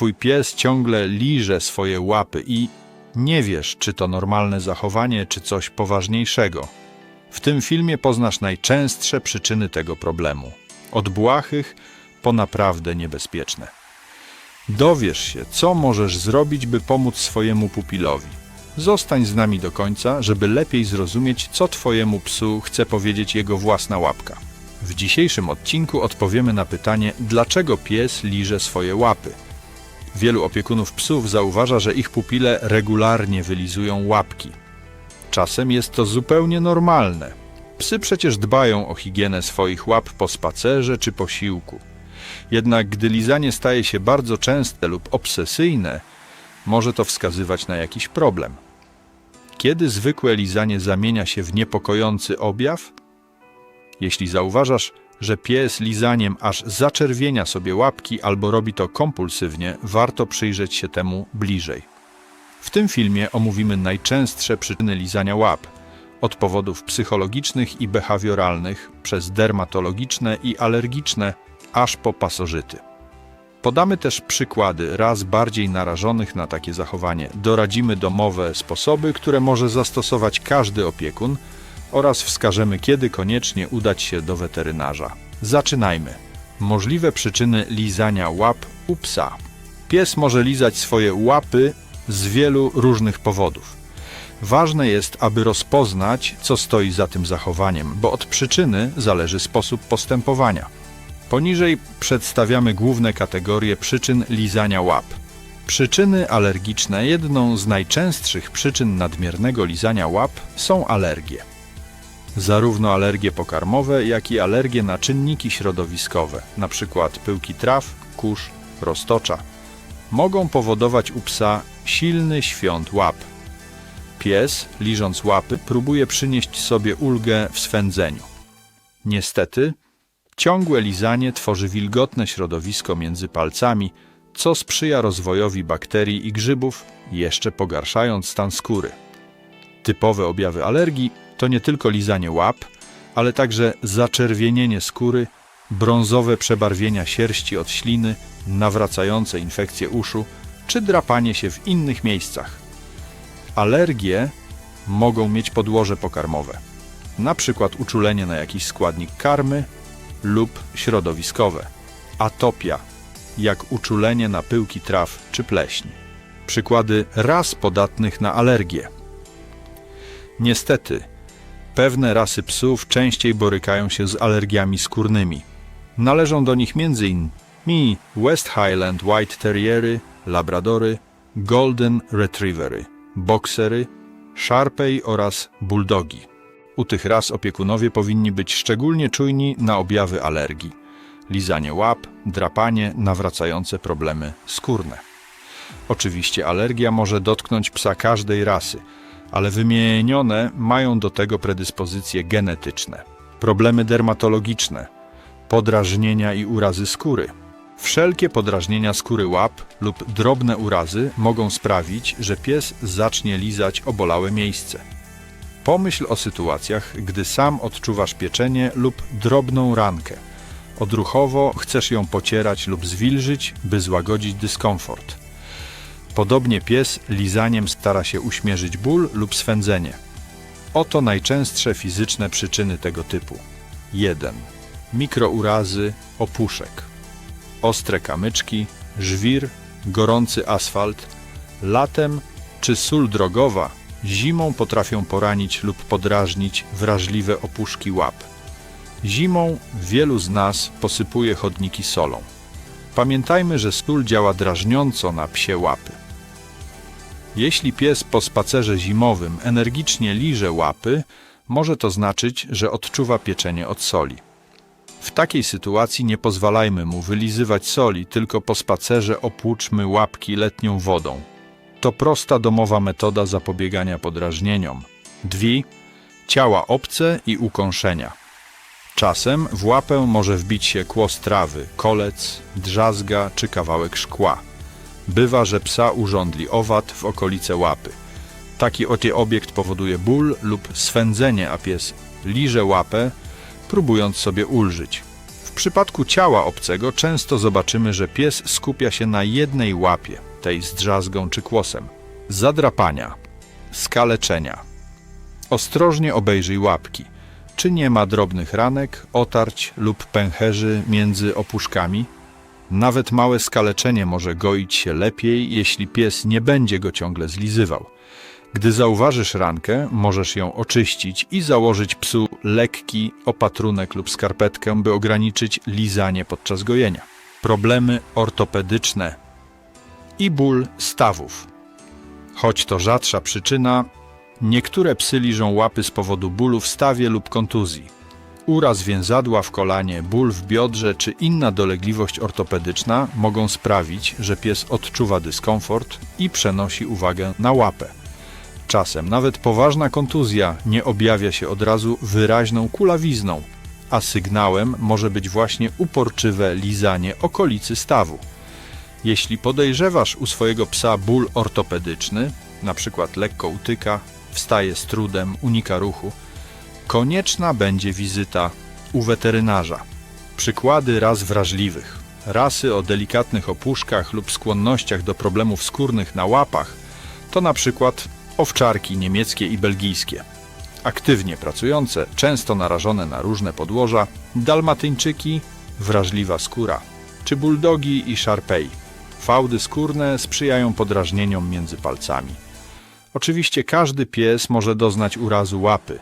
twój pies ciągle liże swoje łapy i nie wiesz, czy to normalne zachowanie, czy coś poważniejszego. W tym filmie poznasz najczęstsze przyczyny tego problemu. Od błahych po naprawdę niebezpieczne. Dowiesz się, co możesz zrobić, by pomóc swojemu pupilowi. Zostań z nami do końca, żeby lepiej zrozumieć, co twojemu psu chce powiedzieć jego własna łapka. W dzisiejszym odcinku odpowiemy na pytanie, dlaczego pies liże swoje łapy. Wielu opiekunów psów zauważa, że ich pupile regularnie wylizują łapki. Czasem jest to zupełnie normalne. Psy przecież dbają o higienę swoich łap po spacerze czy posiłku. Jednak gdy lizanie staje się bardzo częste lub obsesyjne, może to wskazywać na jakiś problem. Kiedy zwykłe lizanie zamienia się w niepokojący objaw? Jeśli zauważasz, że pies lizaniem aż zaczerwienia sobie łapki albo robi to kompulsywnie, warto przyjrzeć się temu bliżej. W tym filmie omówimy najczęstsze przyczyny lizania łap, od powodów psychologicznych i behawioralnych, przez dermatologiczne i alergiczne, aż po pasożyty. Podamy też przykłady raz bardziej narażonych na takie zachowanie. Doradzimy domowe sposoby, które może zastosować każdy opiekun oraz wskażemy, kiedy koniecznie udać się do weterynarza. Zaczynajmy. Możliwe przyczyny lizania łap u psa. Pies może lizać swoje łapy z wielu różnych powodów. Ważne jest, aby rozpoznać, co stoi za tym zachowaniem, bo od przyczyny zależy sposób postępowania. Poniżej przedstawiamy główne kategorie przyczyn lizania łap. Przyczyny alergiczne. Jedną z najczęstszych przyczyn nadmiernego lizania łap są alergie. Zarówno alergie pokarmowe, jak i alergie na czynniki środowiskowe, np. pyłki traw, kurz, roztocza, mogą powodować u psa silny świąt łap. Pies, liżąc łapy, próbuje przynieść sobie ulgę w swędzeniu. Niestety, Ciągłe lizanie tworzy wilgotne środowisko między palcami, co sprzyja rozwojowi bakterii i grzybów, jeszcze pogarszając stan skóry. Typowe objawy alergii to nie tylko lizanie łap, ale także zaczerwienienie skóry, brązowe przebarwienia sierści od śliny, nawracające infekcje uszu czy drapanie się w innych miejscach. Alergie mogą mieć podłoże pokarmowe, na przykład uczulenie na jakiś składnik karmy lub środowiskowe. Atopia, jak uczulenie na pyłki traw czy pleśń. Przykłady ras podatnych na alergie. Niestety, pewne rasy psów częściej borykają się z alergiami skórnymi. Należą do nich m.in. West Highland White Terriery, Labradory, Golden Retrievery, Boxery, Sharpei oraz Bulldogi. U tych ras opiekunowie powinni być szczególnie czujni na objawy alergii. Lizanie łap, drapanie, nawracające problemy skórne. Oczywiście alergia może dotknąć psa każdej rasy, ale wymienione mają do tego predyspozycje genetyczne. Problemy dermatologiczne, podrażnienia i urazy skóry. Wszelkie podrażnienia skóry łap lub drobne urazy mogą sprawić, że pies zacznie lizać obolałe miejsce. Pomyśl o sytuacjach, gdy sam odczuwasz pieczenie lub drobną rankę. Odruchowo chcesz ją pocierać lub zwilżyć, by złagodzić dyskomfort. Podobnie pies lizaniem stara się uśmierzyć ból lub swędzenie. Oto najczęstsze fizyczne przyczyny tego typu. 1. Mikrourazy, opuszek. Ostre kamyczki, żwir, gorący asfalt, latem czy sól drogowa Zimą potrafią poranić lub podrażnić wrażliwe opuszki łap. Zimą wielu z nas posypuje chodniki solą. Pamiętajmy, że sól działa drażniąco na psie łapy. Jeśli pies po spacerze zimowym energicznie liże łapy, może to znaczyć, że odczuwa pieczenie od soli. W takiej sytuacji nie pozwalajmy mu wylizywać soli, tylko po spacerze opłuczmy łapki letnią wodą. To prosta domowa metoda zapobiegania podrażnieniom. Dwi ciała obce i ukąszenia. Czasem w łapę może wbić się kłos trawy, kolec, drzazga czy kawałek szkła. Bywa, że psa urządli owad w okolice łapy. Taki oto obiekt powoduje ból lub swędzenie, a pies liże łapę, próbując sobie ulżyć przypadku ciała obcego często zobaczymy, że pies skupia się na jednej łapie, tej z drzazgą czy kłosem. Zadrapania, skaleczenia. Ostrożnie obejrzyj łapki. Czy nie ma drobnych ranek, otarć lub pęcherzy między opuszkami? Nawet małe skaleczenie może goić się lepiej, jeśli pies nie będzie go ciągle zlizywał. Gdy zauważysz rankę, możesz ją oczyścić i założyć psu lekki opatrunek lub skarpetkę, by ograniczyć lizanie podczas gojenia. Problemy ortopedyczne i ból stawów. Choć to rzadsza przyczyna, niektóre psy liżą łapy z powodu bólu w stawie lub kontuzji. Uraz więzadła w kolanie, ból w biodrze czy inna dolegliwość ortopedyczna mogą sprawić, że pies odczuwa dyskomfort i przenosi uwagę na łapę. Czasem nawet poważna kontuzja nie objawia się od razu wyraźną kulawizną, a sygnałem może być właśnie uporczywe lizanie okolicy stawu. Jeśli podejrzewasz u swojego psa ból ortopedyczny, przykład lekko utyka, wstaje z trudem, unika ruchu, konieczna będzie wizyta u weterynarza. Przykłady ras wrażliwych. Rasy o delikatnych opuszkach lub skłonnościach do problemów skórnych na łapach to na przykład owczarki niemieckie i belgijskie. Aktywnie pracujące, często narażone na różne podłoża, dalmatyńczyki, wrażliwa skóra, czy buldogi i szarpei. Fałdy skórne sprzyjają podrażnieniom między palcami. Oczywiście każdy pies może doznać urazu łapy,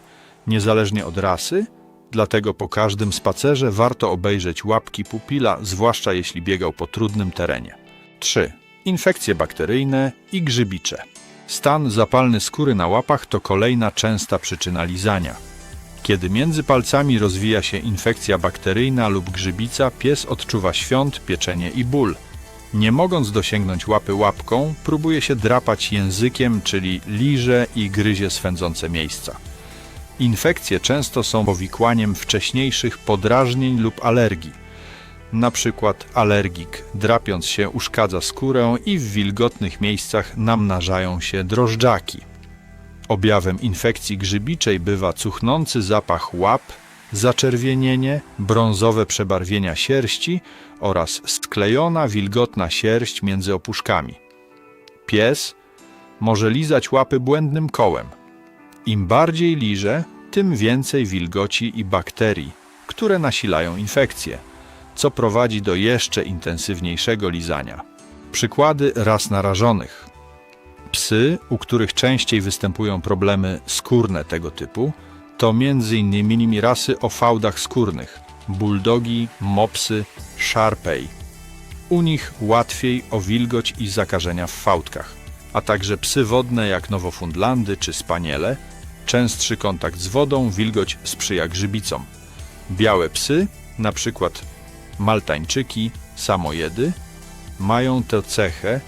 niezależnie od rasy, dlatego po każdym spacerze warto obejrzeć łapki pupila, zwłaszcza jeśli biegał po trudnym terenie. 3. Infekcje bakteryjne i grzybicze. Stan zapalny skóry na łapach to kolejna częsta przyczyna lizania. Kiedy między palcami rozwija się infekcja bakteryjna lub grzybica, pies odczuwa świąt, pieczenie i ból. Nie mogąc dosięgnąć łapy łapką, próbuje się drapać językiem, czyli liże i gryzie swędzące miejsca. Infekcje często są powikłaniem wcześniejszych podrażnień lub alergii. Na przykład alergik, drapiąc się, uszkadza skórę i w wilgotnych miejscach namnażają się drożdżaki. Objawem infekcji grzybiczej bywa cuchnący zapach łap, zaczerwienienie, brązowe przebarwienia sierści oraz sklejona, wilgotna sierść między opuszkami. Pies może lizać łapy błędnym kołem. Im bardziej liże, tym więcej wilgoci i bakterii, które nasilają infekcję, co prowadzi do jeszcze intensywniejszego lizania. Przykłady ras narażonych. Psy, u których częściej występują problemy skórne tego typu, to m.in. rasy o fałdach skórnych, bulldogi, mopsy, szarpej. U nich łatwiej o wilgoć i zakażenia w fałdkach, a także psy wodne jak nowofundlandy czy spaniele. Częstszy kontakt z wodą, wilgoć sprzyja grzybicom. Białe psy, na przykład maltańczyki, samojedy, mają tę cechę,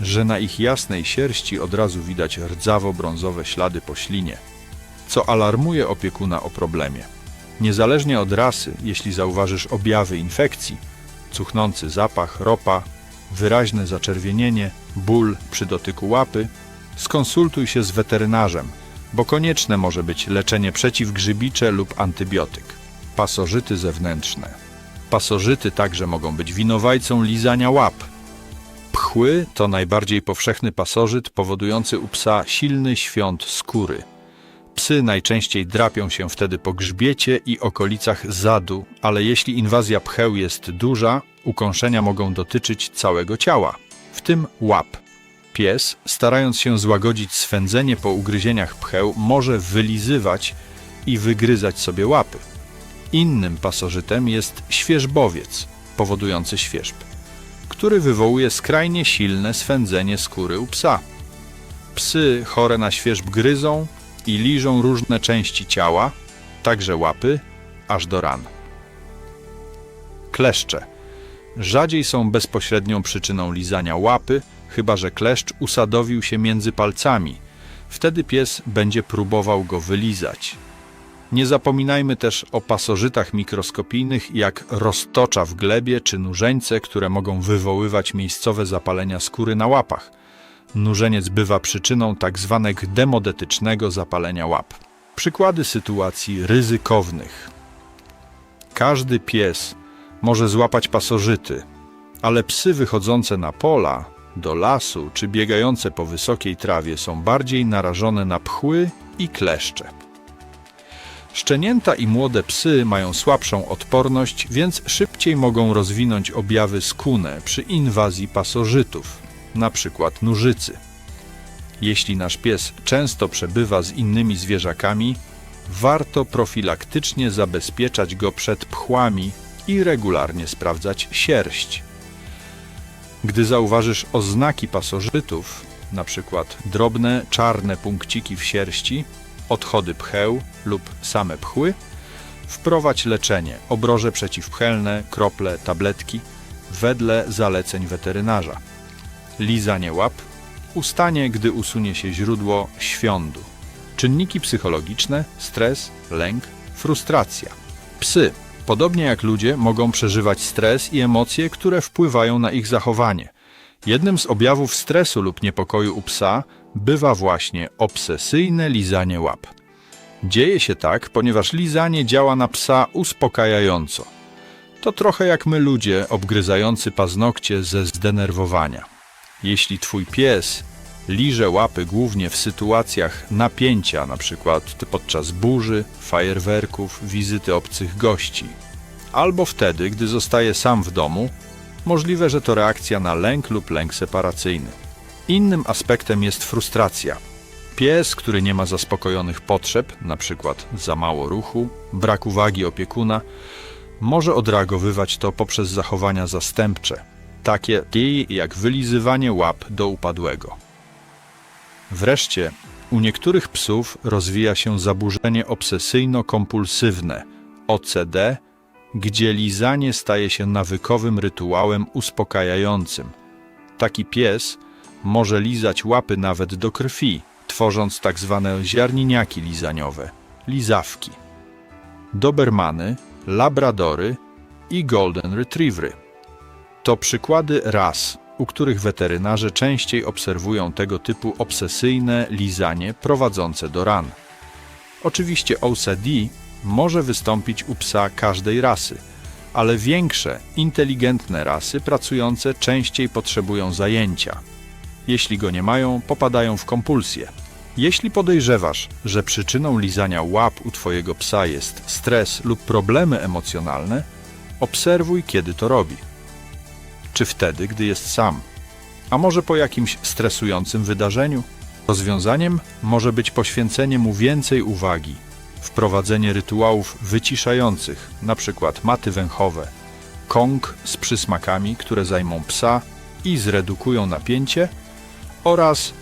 że na ich jasnej sierści od razu widać rdzawo-brązowe ślady po ślinie, co alarmuje opiekuna o problemie. Niezależnie od rasy, jeśli zauważysz objawy infekcji, cuchnący zapach, ropa, wyraźne zaczerwienienie, ból przy dotyku łapy, skonsultuj się z weterynarzem, bo konieczne może być leczenie przeciwgrzybicze lub antybiotyk. Pasożyty zewnętrzne. Pasożyty także mogą być winowajcą lizania łap. Pchły to najbardziej powszechny pasożyt powodujący u psa silny świąt skóry. Psy najczęściej drapią się wtedy po grzbiecie i okolicach zadu, ale jeśli inwazja pcheł jest duża, ukąszenia mogą dotyczyć całego ciała, w tym łap. Pies, starając się złagodzić swędzenie po ugryzieniach pcheł, może wylizywać i wygryzać sobie łapy. Innym pasożytem jest świeżbowiec, powodujący świerzb, który wywołuje skrajnie silne swędzenie skóry u psa. Psy chore na świerzb gryzą i liżą różne części ciała, także łapy, aż do ran. Kleszcze. Rzadziej są bezpośrednią przyczyną lizania łapy, chyba że kleszcz usadowił się między palcami. Wtedy pies będzie próbował go wylizać. Nie zapominajmy też o pasożytach mikroskopijnych jak roztocza w glebie czy nużeńce, które mogą wywoływać miejscowe zapalenia skóry na łapach. Nużeniec bywa przyczyną tzw. demodetycznego zapalenia łap. Przykłady sytuacji ryzykownych. Każdy pies może złapać pasożyty, ale psy wychodzące na pola, do lasu czy biegające po wysokiej trawie są bardziej narażone na pchły i kleszcze. Szczenięta i młode psy mają słabszą odporność, więc szybciej mogą rozwinąć objawy skune przy inwazji pasożytów, np. nużycy. Jeśli nasz pies często przebywa z innymi zwierzakami, warto profilaktycznie zabezpieczać go przed pchłami i regularnie sprawdzać sierść. Gdy zauważysz oznaki pasożytów, np. drobne czarne punkciki w sierści, odchody pcheł lub same pchły, wprowadź leczenie, obroże przeciwpchelne, krople, tabletki wedle zaleceń weterynarza. Lizanie łap, ustanie, gdy usunie się źródło świądu. Czynniki psychologiczne, stres, lęk, frustracja. Psy, podobnie jak ludzie, mogą przeżywać stres i emocje, które wpływają na ich zachowanie. Jednym z objawów stresu lub niepokoju u psa bywa właśnie obsesyjne lizanie łap. Dzieje się tak, ponieważ lizanie działa na psa uspokajająco. To trochę jak my ludzie obgryzający paznokcie ze zdenerwowania. Jeśli twój pies liże łapy głównie w sytuacjach napięcia, np. podczas burzy, fajerwerków, wizyty obcych gości, albo wtedy, gdy zostaje sam w domu, możliwe, że to reakcja na lęk lub lęk separacyjny. Innym aspektem jest frustracja. Pies, który nie ma zaspokojonych potrzeb, np. za mało ruchu, brak uwagi opiekuna, może odreagowywać to poprzez zachowania zastępcze, takie jak wylizywanie łap do upadłego. Wreszcie, u niektórych psów rozwija się zaburzenie obsesyjno-kompulsywne OCD, gdzie lizanie staje się nawykowym rytuałem uspokajającym. Taki pies może lizać łapy nawet do krwi, tworząc tak zwane ziarniniaki lizaniowe, lizawki. Dobermany, labradory i golden retrievery. To przykłady ras, u których weterynarze częściej obserwują tego typu obsesyjne lizanie prowadzące do ran. Oczywiście OCD może wystąpić u psa każdej rasy, ale większe, inteligentne rasy pracujące częściej potrzebują zajęcia. Jeśli go nie mają, popadają w kompulsję. Jeśli podejrzewasz, że przyczyną lizania łap u Twojego psa jest stres lub problemy emocjonalne, obserwuj, kiedy to robi. Czy wtedy, gdy jest sam? A może po jakimś stresującym wydarzeniu? Rozwiązaniem może być poświęcenie mu więcej uwagi, wprowadzenie rytuałów wyciszających, np. maty węchowe, kąg z przysmakami, które zajmą psa i zredukują napięcie, oraz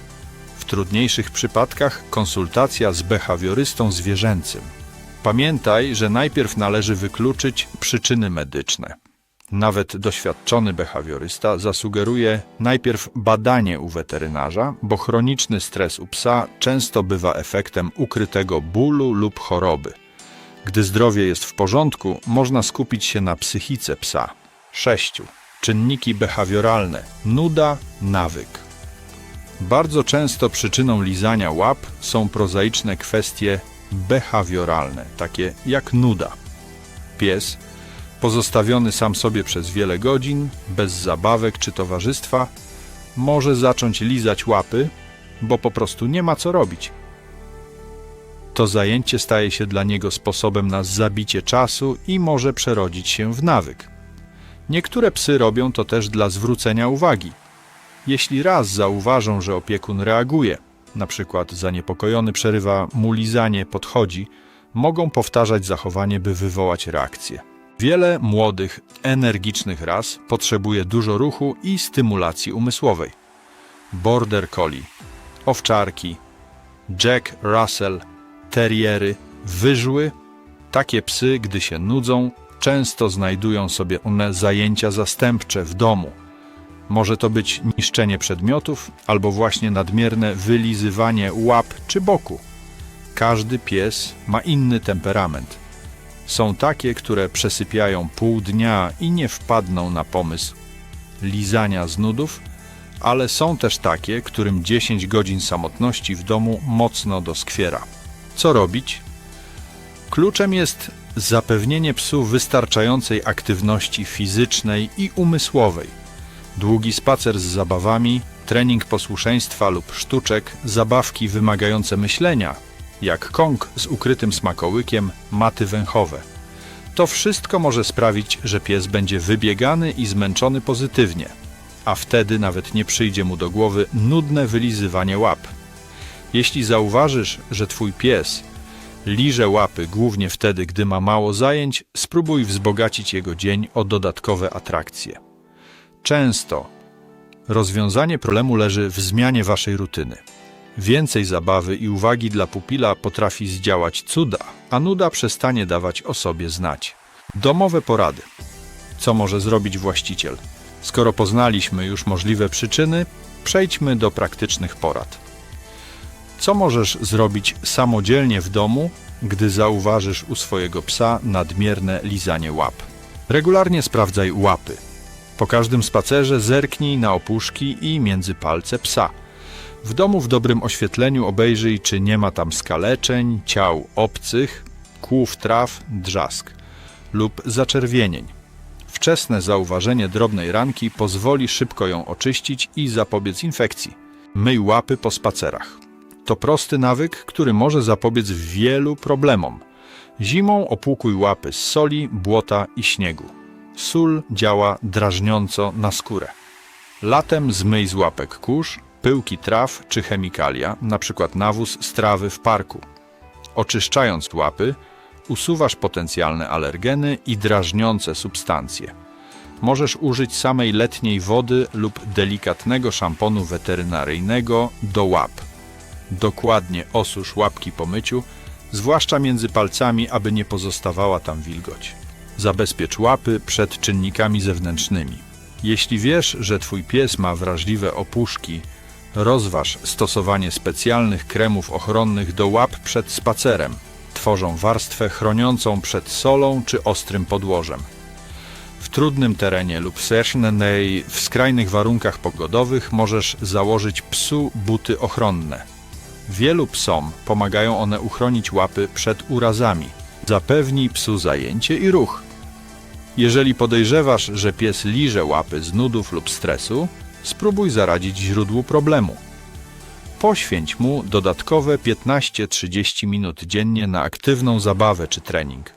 w trudniejszych przypadkach konsultacja z behawiorystą zwierzęcym. Pamiętaj, że najpierw należy wykluczyć przyczyny medyczne. Nawet doświadczony behawiorysta zasugeruje najpierw badanie u weterynarza, bo chroniczny stres u psa często bywa efektem ukrytego bólu lub choroby. Gdy zdrowie jest w porządku, można skupić się na psychice psa. 6. Czynniki behawioralne: nuda, nawyk. Bardzo często przyczyną lizania łap są prozaiczne kwestie behawioralne, takie jak nuda. Pies pozostawiony sam sobie przez wiele godzin, bez zabawek czy towarzystwa, może zacząć lizać łapy, bo po prostu nie ma co robić. To zajęcie staje się dla niego sposobem na zabicie czasu i może przerodzić się w nawyk. Niektóre psy robią to też dla zwrócenia uwagi. Jeśli raz zauważą, że opiekun reaguje, na przykład zaniepokojony przerywa mu lizanie, podchodzi, mogą powtarzać zachowanie, by wywołać reakcję. Wiele młodych, energicznych ras potrzebuje dużo ruchu i stymulacji umysłowej. Border Collie, owczarki, Jack Russell, terriery, wyżły, takie psy, gdy się nudzą, często znajdują sobie one zajęcia zastępcze w domu. Może to być niszczenie przedmiotów albo właśnie nadmierne wylizywanie łap czy boku. Każdy pies ma inny temperament. Są takie, które przesypiają pół dnia i nie wpadną na pomysł lizania z nudów, ale są też takie, którym 10 godzin samotności w domu mocno doskwiera. Co robić? Kluczem jest Zapewnienie psu wystarczającej aktywności fizycznej i umysłowej. Długi spacer z zabawami, trening posłuszeństwa lub sztuczek, zabawki wymagające myślenia, jak kąk z ukrytym smakołykiem, maty węchowe. To wszystko może sprawić, że pies będzie wybiegany i zmęczony pozytywnie, a wtedy nawet nie przyjdzie mu do głowy nudne wylizywanie łap. Jeśli zauważysz, że twój pies liże łapy głównie wtedy, gdy ma mało zajęć, spróbuj wzbogacić jego dzień o dodatkowe atrakcje. Często rozwiązanie problemu leży w zmianie waszej rutyny. Więcej zabawy i uwagi dla pupila potrafi zdziałać cuda, a nuda przestanie dawać o sobie znać. Domowe porady. Co może zrobić właściciel? Skoro poznaliśmy już możliwe przyczyny, przejdźmy do praktycznych porad. Co możesz zrobić samodzielnie w domu, gdy zauważysz u swojego psa nadmierne lizanie łap? Regularnie sprawdzaj łapy. Po każdym spacerze zerknij na opuszki i między palce psa. W domu w dobrym oświetleniu obejrzyj, czy nie ma tam skaleczeń, ciał obcych, kłów traw, drzask lub zaczerwienień. Wczesne zauważenie drobnej ranki pozwoli szybko ją oczyścić i zapobiec infekcji. Myj łapy po spacerach. To prosty nawyk, który może zapobiec wielu problemom. Zimą opłukuj łapy z soli, błota i śniegu. Sól działa drażniąco na skórę. Latem zmyj z łapek kurz, pyłki traw czy chemikalia, np. nawóz z trawy w parku. Oczyszczając łapy, usuwasz potencjalne alergeny i drażniące substancje. Możesz użyć samej letniej wody lub delikatnego szamponu weterynaryjnego do łap. Dokładnie osusz łapki po myciu, zwłaszcza między palcami, aby nie pozostawała tam wilgoć. Zabezpiecz łapy przed czynnikami zewnętrznymi. Jeśli wiesz, że twój pies ma wrażliwe opuszki, rozważ stosowanie specjalnych kremów ochronnych do łap przed spacerem. Tworzą warstwę chroniącą przed solą czy ostrym podłożem. W trudnym terenie lub sersznenej w skrajnych warunkach pogodowych możesz założyć psu buty ochronne. Wielu psom pomagają one uchronić łapy przed urazami. Zapewnij psu zajęcie i ruch. Jeżeli podejrzewasz, że pies liże łapy z nudów lub stresu, spróbuj zaradzić źródłu problemu. Poświęć mu dodatkowe 15-30 minut dziennie na aktywną zabawę czy trening.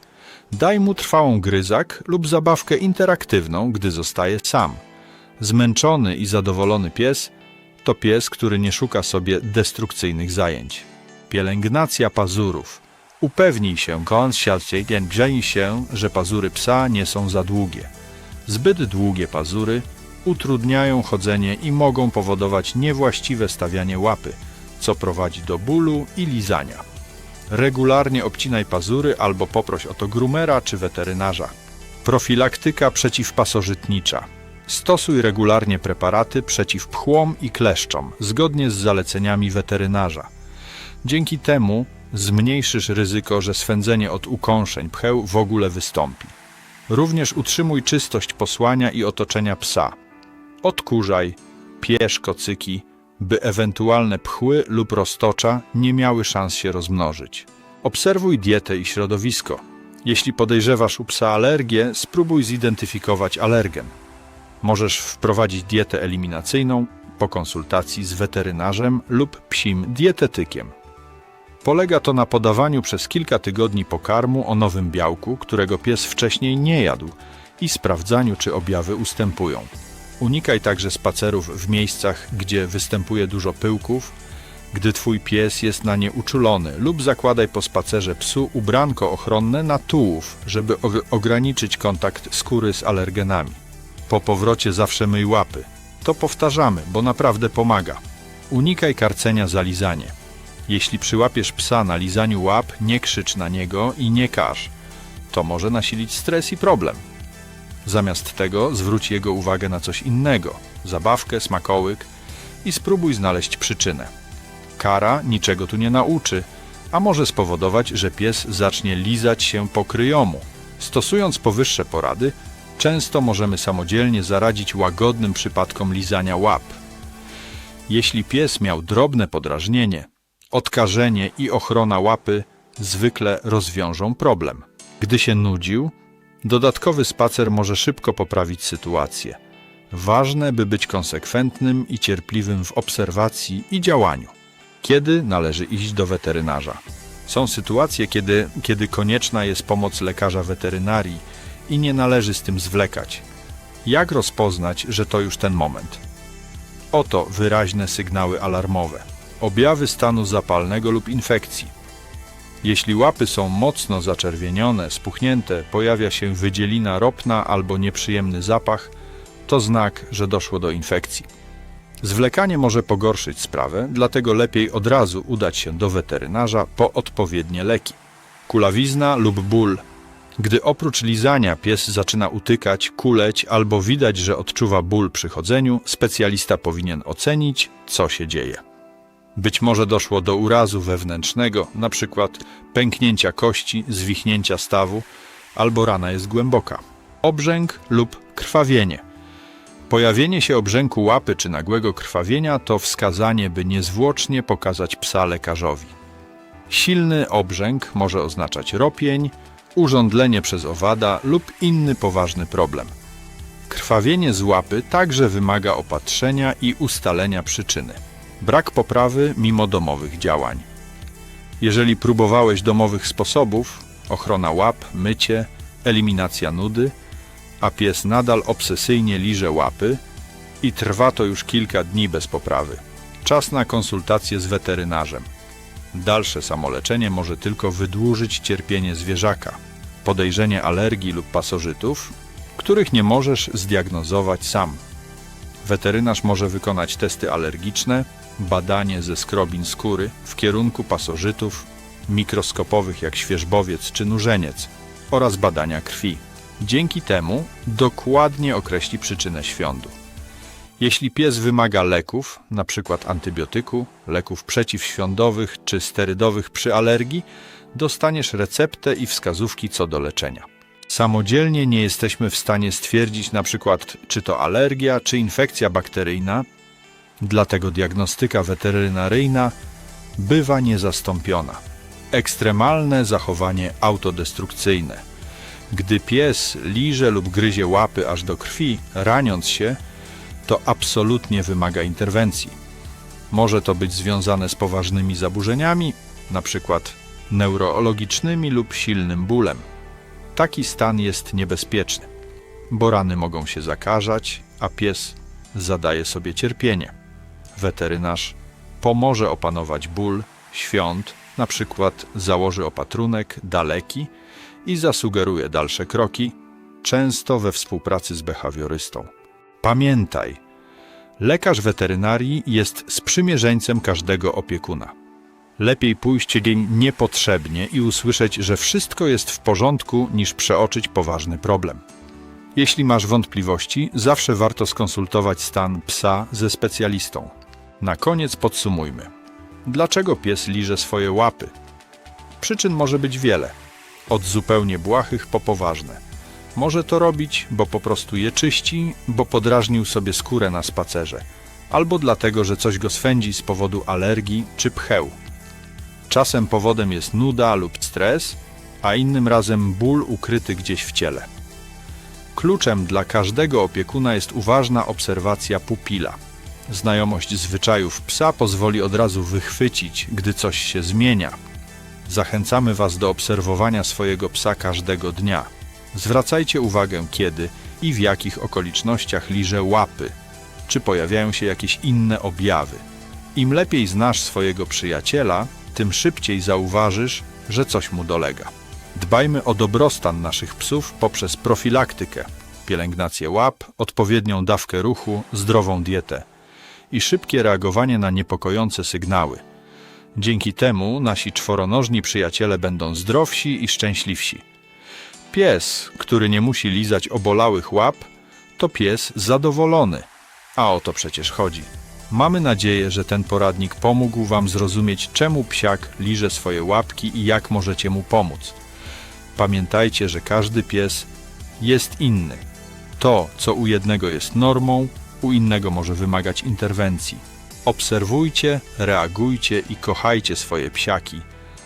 Daj mu trwałą gryzak lub zabawkę interaktywną, gdy zostaje sam. Zmęczony i zadowolony pies to pies, który nie szuka sobie destrukcyjnych zajęć. Pielęgnacja pazurów. Upewnij się, się, że pazury psa nie są za długie. Zbyt długie pazury utrudniają chodzenie i mogą powodować niewłaściwe stawianie łapy, co prowadzi do bólu i lizania. Regularnie obcinaj pazury albo poproś o to grumera czy weterynarza. Profilaktyka przeciwpasożytnicza. Stosuj regularnie preparaty przeciw pchłom i kleszczom, zgodnie z zaleceniami weterynarza. Dzięki temu zmniejszysz ryzyko, że swędzenie od ukąszeń pcheł w ogóle wystąpi. Również utrzymuj czystość posłania i otoczenia psa. Odkurzaj, piesz kocyki, by ewentualne pchły lub roztocza nie miały szans się rozmnożyć. Obserwuj dietę i środowisko. Jeśli podejrzewasz u psa alergię, spróbuj zidentyfikować alergen. Możesz wprowadzić dietę eliminacyjną po konsultacji z weterynarzem lub psim dietetykiem. Polega to na podawaniu przez kilka tygodni pokarmu o nowym białku, którego pies wcześniej nie jadł, i sprawdzaniu, czy objawy ustępują. Unikaj także spacerów w miejscach, gdzie występuje dużo pyłków, gdy twój pies jest na nie uczulony, lub zakładaj po spacerze psu ubranko ochronne na tułów, żeby ograniczyć kontakt skóry z alergenami. Po powrocie zawsze myj łapy. To powtarzamy, bo naprawdę pomaga. Unikaj karcenia za lizanie. Jeśli przyłapiesz psa na lizaniu łap, nie krzycz na niego i nie każ. To może nasilić stres i problem. Zamiast tego zwróć jego uwagę na coś innego zabawkę, smakołyk i spróbuj znaleźć przyczynę. Kara niczego tu nie nauczy, a może spowodować, że pies zacznie lizać się po kryjomu. Stosując powyższe porady, często możemy samodzielnie zaradzić łagodnym przypadkom lizania łap. Jeśli pies miał drobne podrażnienie, odkażenie i ochrona łapy zwykle rozwiążą problem. Gdy się nudził, dodatkowy spacer może szybko poprawić sytuację. Ważne, by być konsekwentnym i cierpliwym w obserwacji i działaniu. Kiedy należy iść do weterynarza? Są sytuacje, kiedy, kiedy konieczna jest pomoc lekarza weterynarii i nie należy z tym zwlekać. Jak rozpoznać, że to już ten moment? Oto wyraźne sygnały alarmowe. Objawy stanu zapalnego lub infekcji. Jeśli łapy są mocno zaczerwienione, spuchnięte, pojawia się wydzielina ropna albo nieprzyjemny zapach, to znak, że doszło do infekcji. Zwlekanie może pogorszyć sprawę, dlatego lepiej od razu udać się do weterynarza po odpowiednie leki. Kulawizna lub ból. Gdy oprócz lizania pies zaczyna utykać, kuleć albo widać, że odczuwa ból przy chodzeniu, specjalista powinien ocenić, co się dzieje. Być może doszło do urazu wewnętrznego, np. pęknięcia kości, zwichnięcia stawu, albo rana jest głęboka. Obrzęk lub krwawienie. Pojawienie się obrzęku łapy czy nagłego krwawienia to wskazanie, by niezwłocznie pokazać psa lekarzowi. Silny obrzęk może oznaczać ropień, urządlenie przez owada lub inny poważny problem. Krwawienie z łapy także wymaga opatrzenia i ustalenia przyczyny. Brak poprawy mimo domowych działań. Jeżeli próbowałeś domowych sposobów, ochrona łap, mycie, eliminacja nudy, a pies nadal obsesyjnie liże łapy i trwa to już kilka dni bez poprawy. Czas na konsultację z weterynarzem. Dalsze samoleczenie może tylko wydłużyć cierpienie zwierzaka, podejrzenie alergii lub pasożytów, których nie możesz zdiagnozować sam. Weterynarz może wykonać testy alergiczne, badanie ze skrobin skóry w kierunku pasożytów mikroskopowych jak świeżbowiec czy nurzeniec oraz badania krwi. Dzięki temu dokładnie określi przyczynę świądu. Jeśli pies wymaga leków, np. antybiotyku, leków przeciwświądowych czy sterydowych przy alergii, dostaniesz receptę i wskazówki co do leczenia. Samodzielnie nie jesteśmy w stanie stwierdzić np. czy to alergia, czy infekcja bakteryjna, dlatego diagnostyka weterynaryjna bywa niezastąpiona. Ekstremalne zachowanie autodestrukcyjne. Gdy pies liże lub gryzie łapy aż do krwi, raniąc się, to absolutnie wymaga interwencji. Może to być związane z poważnymi zaburzeniami, np. neurologicznymi lub silnym bólem. Taki stan jest niebezpieczny, bo rany mogą się zakażać, a pies zadaje sobie cierpienie. Weterynarz pomoże opanować ból, świąt, na przykład założy opatrunek, daleki i zasugeruje dalsze kroki, często we współpracy z behawiorystą. Pamiętaj, lekarz weterynarii jest sprzymierzeńcem każdego opiekuna. Lepiej pójść dzień niepotrzebnie i usłyszeć, że wszystko jest w porządku, niż przeoczyć poważny problem. Jeśli masz wątpliwości, zawsze warto skonsultować stan psa ze specjalistą. Na koniec podsumujmy. Dlaczego pies liże swoje łapy? Przyczyn może być wiele, od zupełnie błahych po poważne. Może to robić, bo po prostu je czyści, bo podrażnił sobie skórę na spacerze, albo dlatego, że coś go swędzi z powodu alergii czy pcheł. Czasem powodem jest nuda lub stres, a innym razem ból ukryty gdzieś w ciele. Kluczem dla każdego opiekuna jest uważna obserwacja pupila. Znajomość zwyczajów psa pozwoli od razu wychwycić, gdy coś się zmienia. Zachęcamy Was do obserwowania swojego psa każdego dnia. Zwracajcie uwagę, kiedy i w jakich okolicznościach liże łapy, czy pojawiają się jakieś inne objawy. Im lepiej znasz swojego przyjaciela, tym szybciej zauważysz, że coś mu dolega. Dbajmy o dobrostan naszych psów poprzez profilaktykę, pielęgnację łap, odpowiednią dawkę ruchu, zdrową dietę i szybkie reagowanie na niepokojące sygnały. Dzięki temu nasi czworonożni przyjaciele będą zdrowsi i szczęśliwsi. Pies, który nie musi lizać obolałych łap, to pies zadowolony. A o to przecież chodzi. Mamy nadzieję, że ten poradnik pomógł Wam zrozumieć, czemu psiak liże swoje łapki i jak możecie mu pomóc. Pamiętajcie, że każdy pies jest inny. To, co u jednego jest normą, u innego może wymagać interwencji. Obserwujcie, reagujcie i kochajcie swoje psiaki,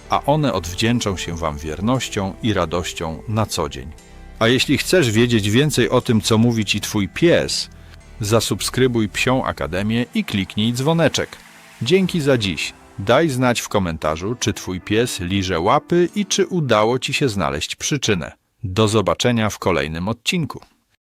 a one odwdzięczą się Wam wiernością i radością na co dzień. A jeśli chcesz wiedzieć więcej o tym, co mówi Ci Twój pies, zasubskrybuj Psią Akademię i kliknij dzwoneczek. Dzięki za dziś. Daj znać w komentarzu, czy Twój pies liże łapy i czy udało Ci się znaleźć przyczynę. Do zobaczenia w kolejnym odcinku.